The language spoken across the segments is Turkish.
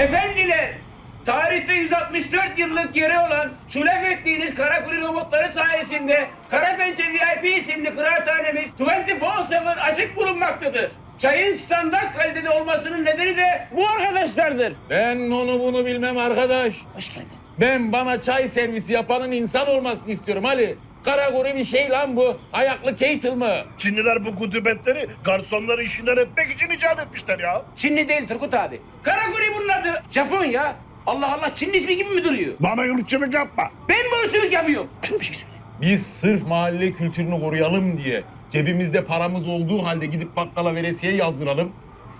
Efendiler, tarihte 164 yıllık yeri olan şu laf ettiğiniz Karakuri robotları sayesinde Karapençe VIP isimli kıraathanemiz 24-7 açık bulunmaktadır. Çayın standart kalitede olmasının nedeni de bu arkadaşlardır. Ben onu bunu bilmem arkadaş. Hoş geldin. Ben bana çay servisi yapanın insan olmasını istiyorum Ali. Karagori bir şey lan bu. Ayaklı Keitel mı? Çinliler bu kutubetleri garsonları işinden etmek için icat etmişler ya. Çinli değil Turgut abi. Karakuri bunun adı. Japon ya. Allah Allah Çinli ismi gibi mi duruyor? Bana yurtçılık yapma. Ben bu ırkçılık yapıyorum. Şuna bir şey söyle. Biz sırf mahalle kültürünü koruyalım diye cebimizde paramız olduğu halde gidip bakkala veresiye yazdıralım.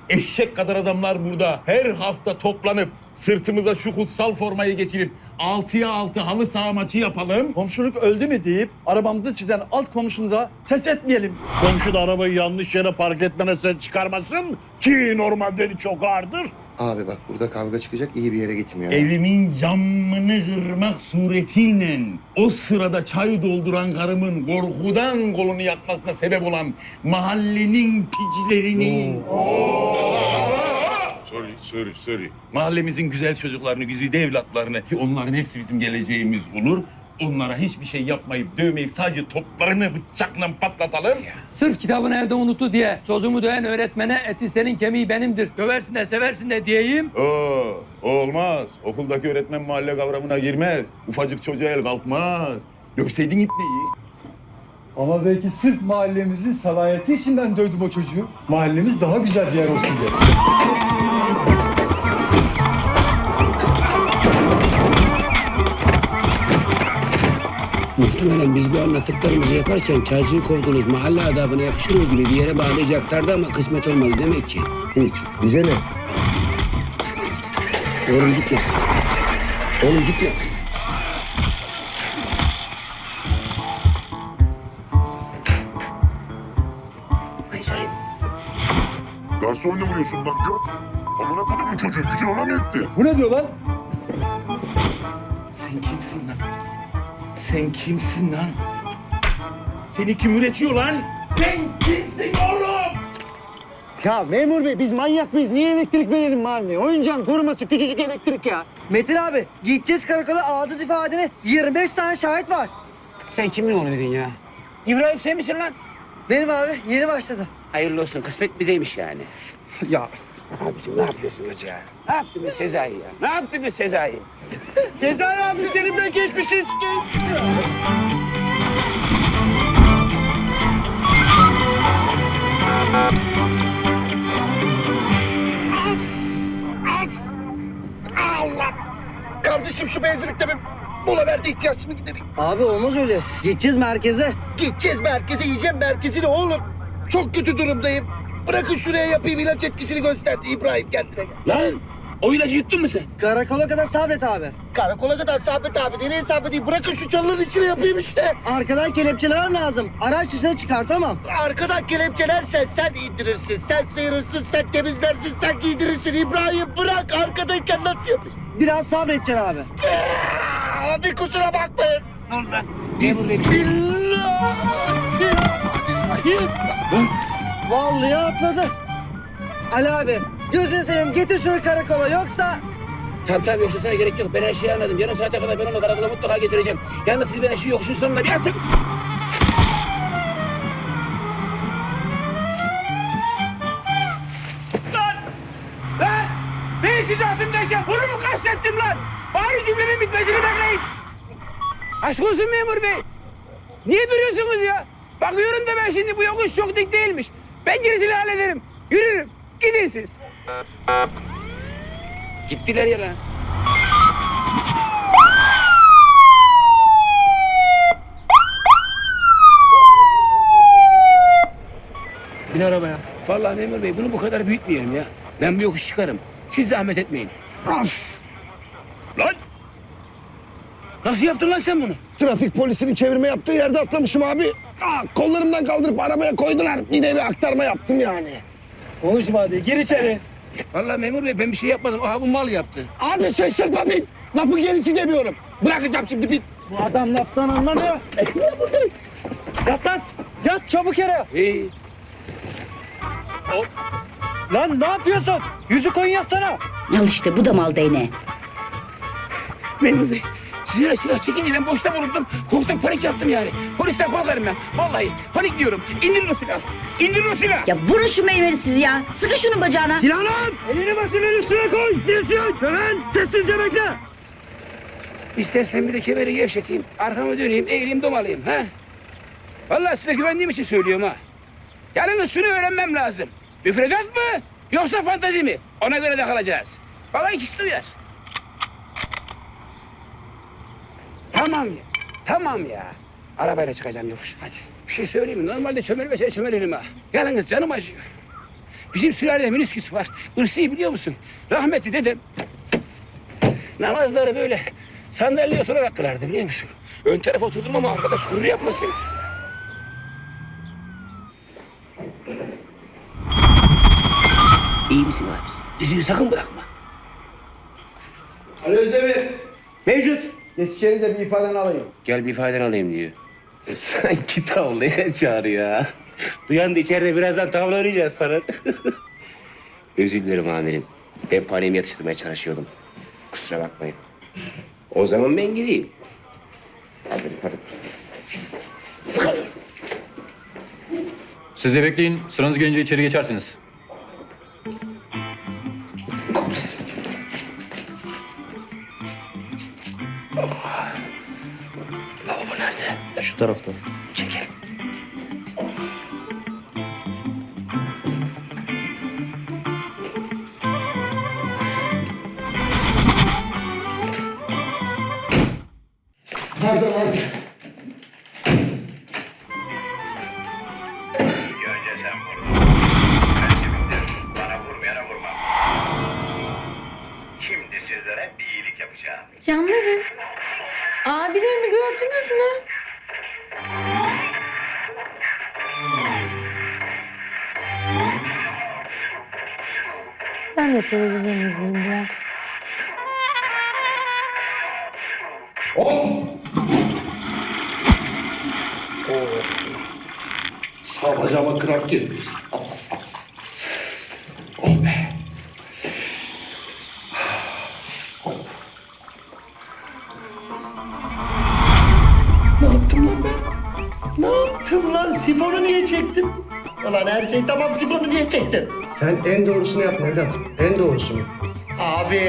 Eşek kadar adamlar burada her hafta toplanıp sırtımıza şu kutsal formayı geçirip altıya altı halı saha maçı yapalım. Komşuluk öldü mü deyip arabamızı çizen alt komşumuza ses etmeyelim. Komşu da arabayı yanlış yere park etmene sen çıkarmasın ki normalde çok ağırdır. Abi bak burada kavga çıkacak iyi bir yere gitmiyor. Evimin camını kırmak suretiyle o sırada çay dolduran karımın korkudan kolunu yakmasına sebep olan mahallenin picilerini... Sorry, sorry, sorry. Mahallemizin güzel çocuklarını, güzide evlatlarını, ki onların hepsi bizim geleceğimiz olur. Onlara hiçbir şey yapmayıp, dövmeyip sadece toplarını bıçakla patlatalım. Sırf kitabını evde unuttu diye çocuğumu döven öğretmene eti senin kemiği benimdir. Döversin de seversin de diyeyim. Oo, o olmaz. Okuldaki öğretmen mahalle kavramına girmez. Ufacık çocuğa el kalkmaz. Dövseydin ipneyi. Ama belki sırf mahallemizin salayeti için ben dövdüm o çocuğu. Mahallemiz daha güzel bir yer olsun diye. Muhtemelen biz bu anlattıklarımızı yaparken çaycıyı kovdunuz mahalle adabına yakışır mı gibi bir yere bağlayacaklardı ama kısmet olmadı demek ki. Hiç. Bize ne? Oğlum gitme. Oğlum gitme. Ay sayın. Garsonla vuruyorsun lan göt. Amına kodumun çocuğu gücün ona mı yetti? Bu ne diyor lan? Sen kimsin lan? Sen kimsin lan? Seni kim üretiyor lan? Sen kimsin oğlum? Ya memur bey biz manyak mıyız? Niye elektrik verelim mahalleye? Oyuncağın koruması küçücük elektrik ya. Metin abi gideceğiz karakola alacağız ifadeni. 25 tane şahit var. Sen kimin onu dedin ya? İbrahim sen misin lan? Benim abi yeni başladım. Hayırlı olsun kısmet bizeymiş yani. Ya Abicim ne yapıyorsunuz ya? Ne yaptınız Sezai ya? Ne yaptınız Sezai? Sezai abi senin ben geçmişiz. kardeşim şu benzinlikte bir mola verdi ihtiyacımı gidereyim. Abi olmaz öyle. Gideceğiz merkeze. Gideceğiz merkeze yiyeceğim merkezini oğlum. Çok kötü durumdayım. Bırakın şuraya yapayım ilaç etkisini gösterdi İbrahim kendine gel. Lan o ilacı yuttun mu sen? Karakola kadar sabret abi. Karakola kadar Sabit abi nereye sabredeyim? Bırakın şu çalıların içine yapayım işte. Arkadan kelepçeler lazım. Araç dışına çıkartamam. Arkadan kelepçelersen sen indirirsin, sen sıyırırsın, sen temizlersin, sen giydirirsin. İbrahim bırak arkadayken nasıl yapayım? Biraz sabredeceksin abi. Aa, bir kusura bakmayın. Oldu lan? Bismillahirrahmanirrahim. Vallahi atladı. Ali abi gözünü seveyim getir şunu karakola yoksa... Tamam tamam yoksa sana gerek yok. Ben her şeyi anladım. Yarım saate kadar ben onu karakola mutlaka getireceğim. Yalnız siz bana şu yokuşun sonunda bir atın. Lan! Lan! Ben sizi atımdayken bunu mu kastettim lan? Bari cümlemin bitmesini bekleyin. Aşk olsun memur bey. Niye duruyorsunuz ya? Bakıyorum da ben şimdi bu yokuş çok dik değilmiş. Ben gerisini hallederim. Yürürüm. Gidin siz. Gittiler ya lan. Bin arabaya. Vallahi memur bey bunu bu kadar büyütmeyelim ya. Ben bu yokuş çıkarım. Siz zahmet etmeyin. Lan Nasıl yaptın lan sen bunu? Trafik polisinin çevirme yaptığı yerde atlamışım abi. Aa, kollarımdan kaldırıp arabaya koydular. Bir de bir aktarma yaptım yani. Konuşma hadi gir içeri. Vallahi memur bey ben bir şey yapmadım. Aha bu mal yaptı. Abi şaşırtma beni. Lafı gerisi demiyorum. Bırakacağım şimdi bir. Bu adam laftan anlamıyor. Yat lan. Yat çabuk yere. İyi. Lan ne yapıyorsun? Yüzü koyun yapsana. Al işte bu da mal değneği. Memur Bey, silah silah çekince ben boşta bulundum. Korktum, panik yaptım yani. Polisten korkarım ben. Vallahi panik diyorum. İndirin o silahı. İndirin o silahı. Ya vurun şu meyveli siz ya. Sıkın şunun bacağına. Silahını elini başının üstüne koy. Dirsiyon. Şölen sessizce bekle. İstersen bir de kemeri gevşeteyim. Arkamı döneyim, eğileyim, domalayayım. Ha? Vallahi size güvendiğim için söylüyorum ha. Yalnız şunu öğrenmem lazım. Müfredat mı yoksa fantazi mi? Ona göre de kalacağız. Bana ikisi de uyar. Tamam ya. Tamam ya. Arabayla çıkacağım yokuş. Hadi. Bir şey söyleyeyim mi? Normalde çömelmese çömelirim ha. Yalnız canım acıyor. Bizim sülalede minisküs var. Irsi'yi biliyor musun? Rahmetli dedem namazları böyle sandalyeye oturarak kılardı biliyor musun? Ön tarafa oturdum ama arkadaş gurur yapmasın. İyi misin abisi? Dizini sakın bırakma. Ali Özdemir. Mevcut. Geç içeri de bir ifadeni alayım. Gel bir ifadeni alayım diyor. Sanki tavlaya çağırıyor ha. Duyan da içeride birazdan tavla oynayacağız sana. Özür dilerim amirim. Ben panemi yatıştırmaya çalışıyordum. Kusura bakmayın. O zaman ben gideyim. Hadi hadi. Sıkalım. Siz de bekleyin. Sıranız gelince içeri geçersiniz. Nerede? Şu televizyon izleyeyim biraz. Sağ bacağıma kramp girmiş. Ne yaptım lan ben? Ne yaptım lan? Sifonu niye çektim? Ulan her şey tamam sifonu niye çektim? Sen en doğrusunu yaptın evlat. En doğrusunu. Abi.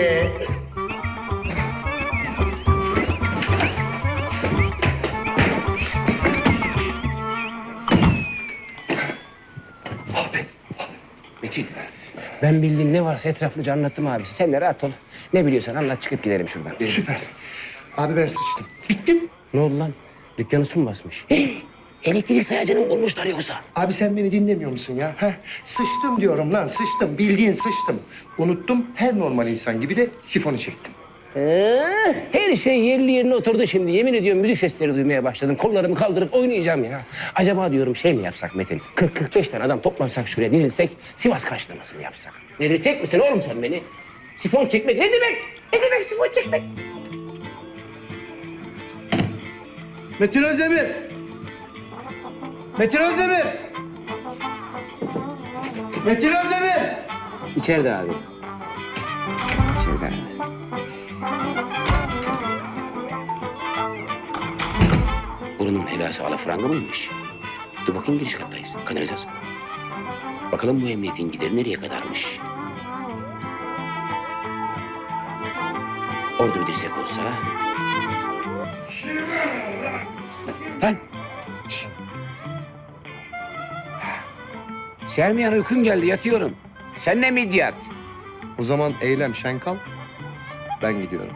Metin, ben bildiğim ne varsa etraflıca anlattım abisi. Sen de rahat ol. Ne biliyorsan anlat çıkıp gidelim şuradan. Süper. Abi ben sıçtım. Bittim. Ne oldu lan? Dükkanı su mu basmış? Elektrik sayacını mı bulmuşlar yoksa? Abi sen beni dinlemiyor musun ya? Heh, sıçtım diyorum lan sıçtım. Bildiğin sıçtım. Unuttum her normal insan gibi de sifonu çektim. Ee, her şey yerli yerine oturdu şimdi. Yemin ediyorum müzik sesleri duymaya başladım. Kollarımı kaldırıp oynayacağım ya. Acaba diyorum şey mi yapsak Metin? 40-45 tane adam toplansak şuraya dizilsek Sivas karşılaması mı yapsak? Delirtecek misin oğlum sen beni? Sifon çekmek ne demek? Ne demek sifon çekmek? Metin Özdemir. Metin Özdemir. Metin Özdemir. İçeride abi. İçeride abi. Buranın helası alafranga mıymış? Dur bakayım giriş kattayız. Kanalizasyon. Bakalım bu emniyetin gideri nereye kadarmış? Orada bir dirsek olsa... Sermiyan uykum geldi yatıyorum. Sen ne midyat? O zaman eylem şen kal. Ben gidiyorum.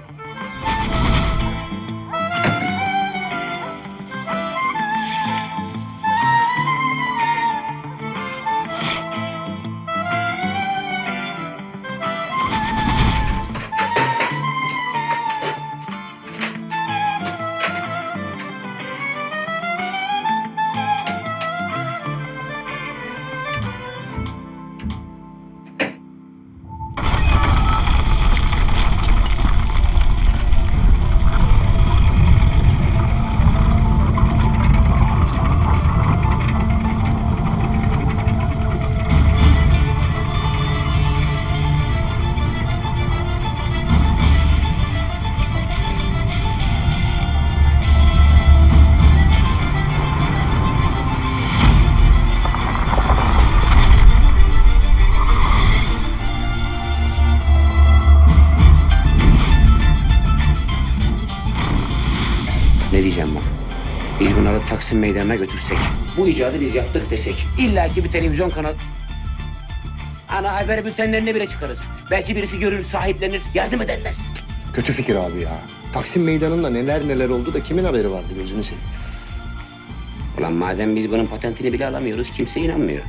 Meydanı'na götürsek, bu icadı biz yaptık desek, illaki bir televizyon kanal... Ana haber bültenlerine bile çıkarız. Belki birisi görür, sahiplenir, yardım ederler. Kötü fikir abi ya. Taksim meydanında neler neler oldu da kimin haberi vardı gözünü seveyim. Ulan madem biz bunun patentini bile alamıyoruz, kimse inanmıyor.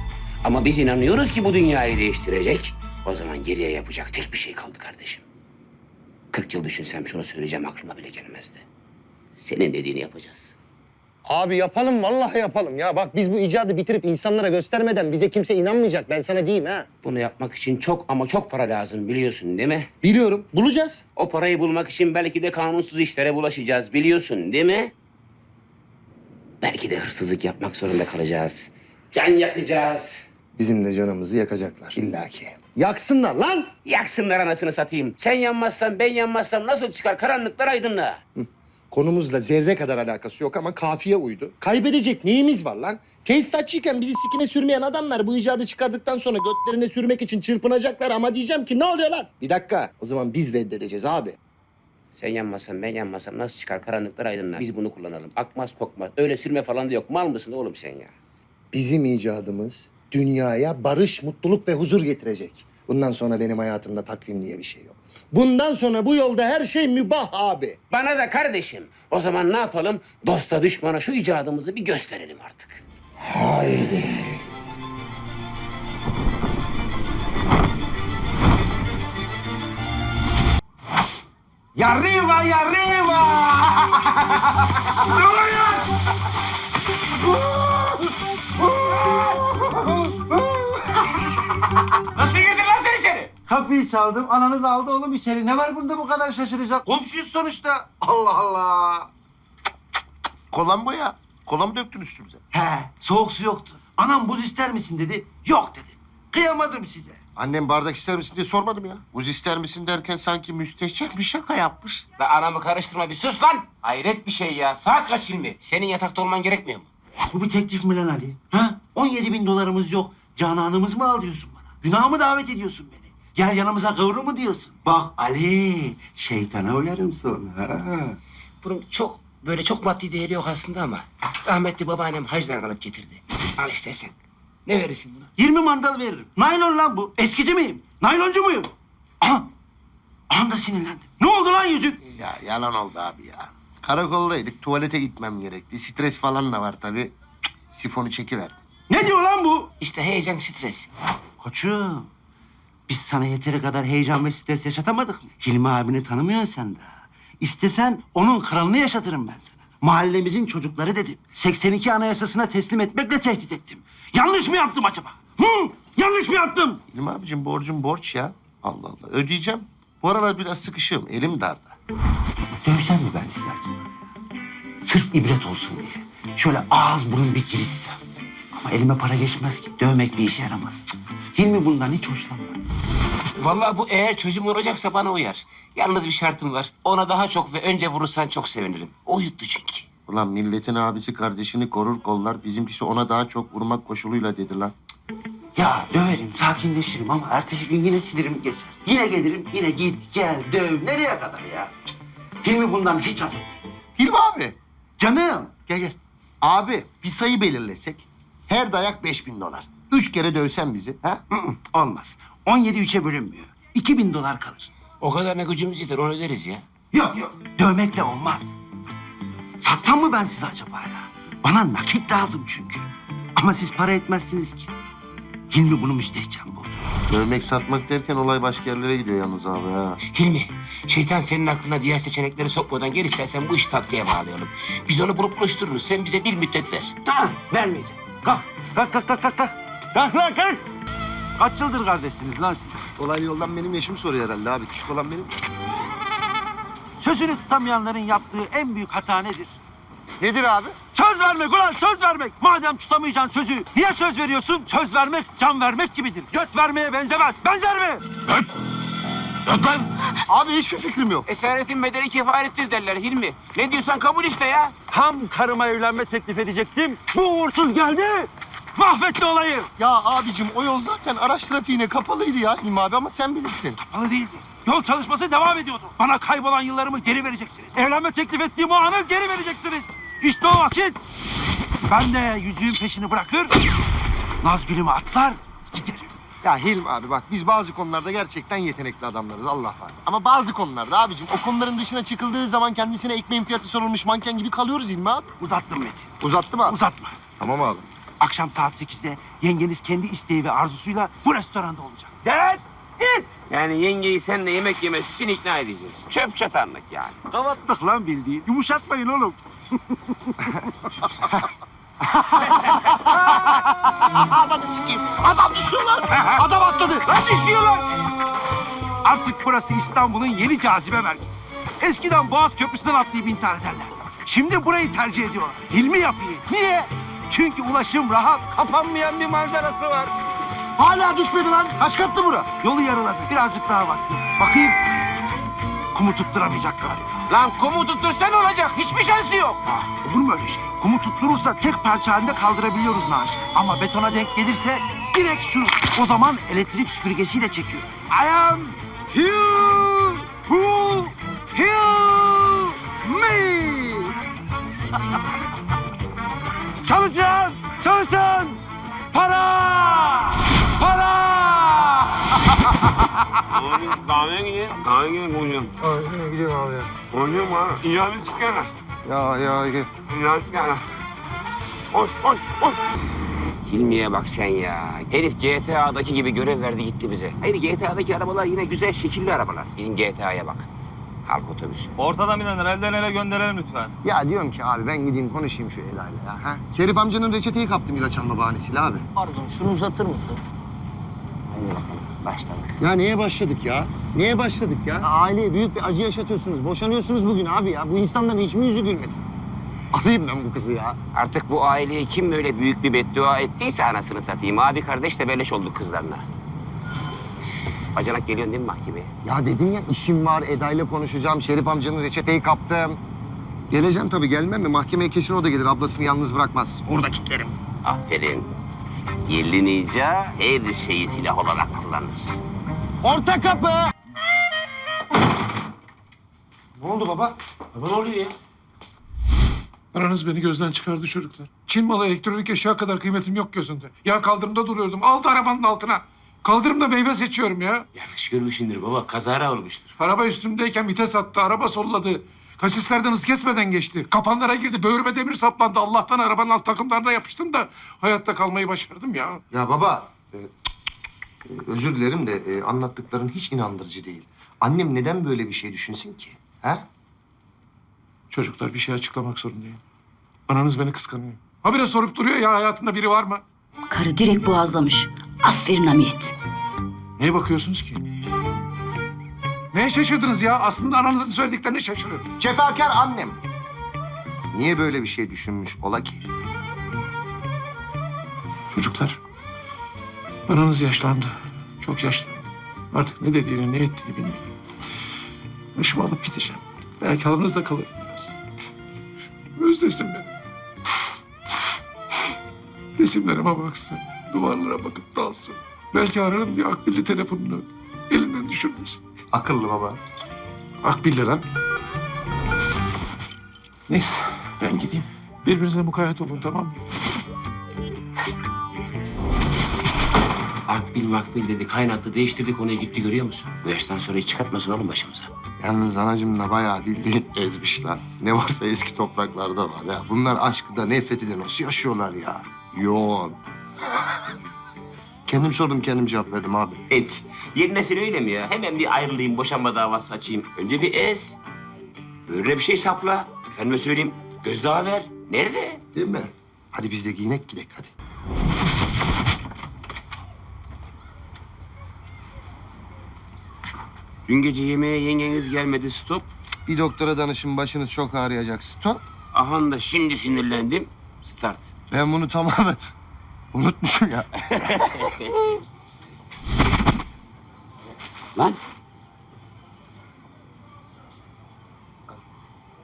Ama biz inanıyoruz ki bu dünyayı değiştirecek. O zaman geriye yapacak tek bir şey kaldı kardeşim. 40 yıl düşünsem şunu söyleyeceğim aklıma bile gelmezdi. Senin dediğini yapacağız. Abi yapalım vallahi yapalım ya. Bak biz bu icadı bitirip insanlara göstermeden bize kimse inanmayacak. Ben sana diyeyim ha. Bunu yapmak için çok ama çok para lazım biliyorsun değil mi? Biliyorum. Bulacağız. O parayı bulmak için belki de kanunsuz işlere bulaşacağız biliyorsun değil mi? Belki de hırsızlık yapmak zorunda kalacağız. Can yakacağız. Bizim de canımızı yakacaklar illaki. Yaksınlar lan. Yaksınlar anasını satayım. Sen yanmazsan ben yanmazsam nasıl çıkar karanlıklar aydınlığa? Konumuzla zerre kadar alakası yok ama kafiye uydu. Kaybedecek neyimiz var lan? Tesisatçıyken bizi sikine sürmeyen adamlar bu icadı çıkardıktan sonra götlerine sürmek için çırpınacaklar ama diyeceğim ki ne oluyor lan? Bir dakika. O zaman biz reddedeceğiz abi. Sen yanmazsan ben yanmazsam nasıl çıkar karanlıklar aydınlığa? Biz bunu kullanalım. Akmaz kokmaz. Öyle sürme falan da yok. Mal mısın oğlum sen ya? Bizim icadımız dünyaya barış, mutluluk ve huzur getirecek. Bundan sonra benim hayatımda takvim diye bir şey yok. Bundan sonra bu yolda her şey mübah abi. Bana da kardeşim. O zaman ne yapalım? Dosta düşmana şu icadımızı bir gösterelim artık. Haydi. Ya arriba, ya arriba! Kapıyı çaldım. Ananız aldı oğlum içeri. Ne var bunda bu kadar şaşıracak? Komşuyuz sonuçta. Allah Allah. Kolan bu ya. Kola mı döktün üstümüze? He, soğuk su yoktu. Anam buz ister misin dedi. Yok dedim. Kıyamadım size. Annem bardak ister misin diye sormadım ya. Buz ister misin derken sanki müstehcen bir şaka yapmış. La anamı karıştırma bir sus lan. Hayret bir şey ya. Saat kaç Hilmi? Senin yatakta olman gerekmiyor mu? Bu bir teklif mi lan Ali? Ha? 17 bin dolarımız yok. Cananımız mı al diyorsun bana? Günah mı davet ediyorsun beni? Gel yanımıza kıvrı mı diyorsun? Bak Ali, şeytana uyarım sonra. Ha? Bunun çok böyle çok maddi değeri yok aslında ama rahmetli babaannem hacdan alıp getirdi. Al istersen. Ne verirsin buna? 20 mandal veririm. Naylon lan bu. Eskici miyim? Nayloncu muyum? Aha. Anda sinirlendim. Ne oldu lan yüzük? Ya yalan oldu abi ya. Karakoldaydık. Tuvalete gitmem gerekti. Stres falan da var tabii. Cık, Sifonu çekiverdim. Ne diyor lan bu? İşte heyecan, stres. Koçum, biz sana yeteri kadar heyecan ve stres yaşatamadık mı? Hilmi abini tanımıyorsun sen daha. İstesen onun kralını yaşatırım ben sana. Mahallemizin çocukları dedim. 82 anayasasına teslim etmekle tehdit ettim. Yanlış mı yaptım acaba? Hı? Yanlış mı yaptım? İlmi abicim borcum borç ya. Allah Allah. Ödeyeceğim. Bu aralar biraz sıkışığım. Elim darda. Dövsem mi ben sizi acaba? Sırf ibret olsun diye. Şöyle ağız burun bir girişsem. Ama elime para geçmez ki. Dövmek bir işe yaramaz. Cık. Hilmi bundan hiç hoşlanmaz. Vallahi bu eğer çözüm olacaksa bana uyar. Yalnız bir şartım var. Ona daha çok ve önce vurursan çok sevinirim. O yuttu çünkü. Ulan milletin abisi kardeşini korur kollar. Bizimkisi ona daha çok vurmak koşuluyla dedi lan. Ya döverim, sakinleşirim ama ertesi gün yine sinirim geçer. Yine gelirim, yine git, gel, döv. Nereye kadar ya? Cık. Hilmi bundan hiç haz etmiyor. Hilmi abi. Canım. Gel gel. Abi bir sayı belirlesek. Her dayak 5000 dolar. Üç kere dövsen bizi. Ha? Hı hı, olmaz. 17 üçe bölünmüyor. 2000 dolar kalır. O kadar ne gücümüz yeter onu öderiz ya. Yok yok, dövmek de olmaz. Satsam mı ben size acaba ya? Bana nakit lazım çünkü. Ama siz para etmezsiniz ki. Hilmi bunu müstehcen buldu. Dövmek satmak derken olay başka yerlere gidiyor yalnız abi ha. Hilmi, şeytan senin aklına diğer seçenekleri sokmadan gel istersen bu işi tatlıya bağlayalım. Biz onu bulup buluştururuz. Sen bize bir müddet ver. Ha, vermeyeceğim. Kalk, kalk, kalk, kalk, kalk. Kalk, kalk lan, kalk. Kaç yıldır kardeşsiniz lan siz? Olay yoldan benim yaşım soruyor herhalde abi. Küçük olan benim. Sözünü tutamayanların yaptığı en büyük hata nedir? Nedir abi? Söz vermek ulan söz vermek. Madem tutamayacaksın sözü niye söz veriyorsun? Söz vermek can vermek gibidir. Göt vermeye benzemez. Benzer mi? Abi hiçbir fikrim yok. Esaretin bedeli kefarettir derler Hilmi. Ne diyorsan kabul işte ya. Tam karıma evlenme teklif edecektim. Bu uğursuz geldi. Mahvetti olayı. Ya abicim o yol zaten araç trafiğine kapalıydı ya Hilmi abi ama sen bilirsin. Kapalı değildi. Yol çalışması devam ediyordu. Bana kaybolan yıllarımı geri vereceksiniz. Evlenme teklif ettiğim o anı geri vereceksiniz. İşte o vakit ben de yüzüğün peşini bırakır, Nazgül'ümü atlar giderim. Ya Hilmi abi bak biz bazı konularda gerçekten yetenekli adamlarız Allah var. Ama bazı konularda abicim o konuların dışına çıkıldığı zaman kendisine ekmeğin fiyatı sorulmuş manken gibi kalıyoruz Hilmi abi. Uzattım Metin. Uzattı mı abi? Uzatma. Tamam abi. Akşam saat 8'de yengeniz kendi isteği ve arzusuyla bu restoranda olacak. Gel, git. Yani yengeyi seninle yemek yemesi için ikna edeceğiz. Çöp çatanlık yani. Kavattık lan bildiğin. Yumuşatmayın oğlum. Adamı sikeyim. Adam düşüyor lan. Adam atladı. Lan düşüyorlar. Artık burası İstanbul'un yeni cazibe merkezi. Eskiden Boğaz Köprüsü'nden atlayıp intihar ederler. Şimdi burayı tercih ediyorlar. Hilmi yapıyı. Niye? Çünkü ulaşım rahat, kapanmayan bir manzarası var. Hala düşmedi lan. Kaç katlı bura? Yolu yarıladı. Birazcık daha baktım. Bakayım. Cık, Kumu tutturamayacak galiba. Lan kumu tuttursan olacak. Hiçbir şansı yok. Ha, olur mu öyle şey? Kumu tutturursa tek parça halinde kaldırabiliyoruz naaşı. Ama betona denk gelirse direkt şu. O zaman elektrik süpürgesiyle çekiyoruz. I am here who heal me. çalışın, çalışın. Para, para. Kahveye gidin. Kahveye gidin konuşalım. Ay, gidiyorum abi ya. Konuşalım ha. İcabet çıkana. Ya ya gel. İcabet çıkana. Koş, koş, koş. Hilmi'ye bak sen ya. Herif GTA'daki gibi görev verdi gitti bize. Hayır GTA'daki arabalar yine güzel şekilli arabalar. Bizim GTA'ya bak. Halk otobüsü. Ortadan binenler elden ele gönderelim lütfen. Ya diyorum ki abi ben gideyim konuşayım şu Eda'yla ya. Ha? Şerif amcanın reçeteyi kaptım ilaç alma bahanesiyle abi. Pardon şunu uzatır mısın? Hadi bakalım başladık. Ya neye başladık ya? Neye başladık ya? Aileye büyük bir acı yaşatıyorsunuz. Boşanıyorsunuz bugün abi ya. Bu insanların hiç mi yüzü gülmesin? Alayım ben bu kızı ya. Artık bu aileye kim böyle büyük bir beddua ettiyse anasını satayım. Abi kardeş de beleş olduk kızlarına. Bacanak geliyorsun değil mi mahkemeye? Ya dedim ya işim var Eda'yla konuşacağım. Şerif amcanın reçeteyi kaptım. Geleceğim tabii gelmem mi? Mahkemeye kesin o da gelir. Ablasını yalnız bırakmaz. Orada kilitlerim. Aferin. Yerli ninja her şeyi silah olarak kullanır. Orta kapı! Ne oldu baba? Ne oluyor ya? Aranız beni gözden çıkardı çocuklar. Çin malı elektronik eşya kadar kıymetim yok gözünde. Ya kaldırımda duruyordum. Aldı arabanın altına. Kaldırımda meyve seçiyorum ya. Yanlış görmüşsündür baba. Kazara olmuştur. Araba üstümdeyken vites attı. Araba solladı. Kasislerden hız kesmeden geçti. Kapanlara girdi. Böğrüme demir saplandı. Allah'tan arabanın alt takımlarına yapıştım da hayatta kalmayı başardım ya. Ya baba, e, özür dilerim de e, anlattıkların hiç inandırıcı değil. Annem neden böyle bir şey düşünsün ki? Ha? Çocuklar bir şey açıklamak zorundayım. Ananız beni kıskanıyor. Habire sorup duruyor ya hayatında biri var mı? Karı direkt boğazlamış. Aferin Hamiyet. Neye bakıyorsunuz ki? Neye şaşırdınız ya? Aslında ananızın söylediklerine şaşırın. Cefakar annem. Niye böyle bir şey düşünmüş ola ki? Çocuklar, ananız yaşlandı. Çok yaşlı. Artık ne dediğini, ne ettiğini bilmiyor. Başımı alıp gideceğim. Belki aranızda kalırım biraz. Özlesin beni. Resimlerime baksın, duvarlara bakıp dalsın. Belki ararım diye akbilli telefonunu elinden düşürmesin. Akıllı baba. Akbilli lan. Neyse, ben gideyim. Birbirinize mukayyet olun, tamam mı? Akbil makbil dedi. Kaynattı. Değiştirdik onu gitti görüyor musun? Bu yaştan sonra hiç çıkartmasın oğlum başımıza. Yalnız anacım da bayağı bildiğin ezmişler. Ne varsa eski topraklarda var ya. Bunlar aşkı da nefreti de nasıl yaşıyorlar ya? Yoğun. Kendim sordum kendim cevap verdim abi. Et. Yerine sen öyle mi ya? Hemen bir ayrılayım, boşanma davası açayım. Önce bir ez. Böyle bir şey sapla. Efendime söyleyeyim, gözdağı ver. Nerede? Değil mi? Hadi biz de giyinek gidek hadi. Dün gece yemeğe yengeniz gelmedi, stop. Bir doktora danışın başınız çok ağrıyacak. Stop. Ahan da şimdi sinirlendim, start. Ben bunu tamamen unutmuşum ya. Lan.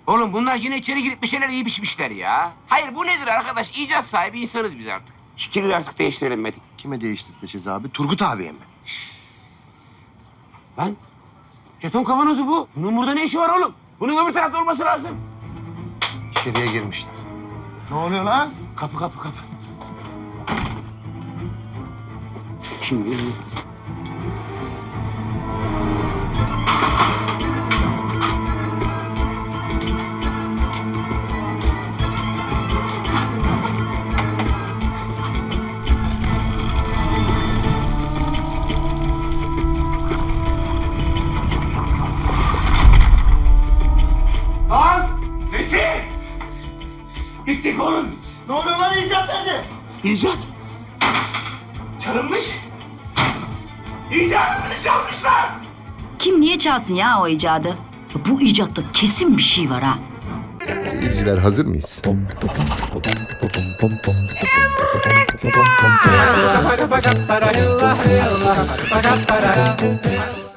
Oğlum bunlar yine içeri girip bir şeyler iyi pişmişler ya. Hayır bu nedir arkadaş? İcat sahibi insanız biz artık. Şekilleri artık değiştirelim Metin. Kime değiştireceğiz abi? Turgut abiye mi? Lan. Jeton kavanozu bu. Bunun burada ne işi var oğlum? Bunun öbür tarafta olması lazım. İçeriye girmişler. Ne oluyor lan? Kapı kapı kapı. Şimdi Lan! Bitti! Bittik oğlum biz. Ne oluyor lan icat nerede? İcat. Çalsın ya o icadı? Ya bu icatta kesin bir şey var ha. Seyirciler hazır mıyız?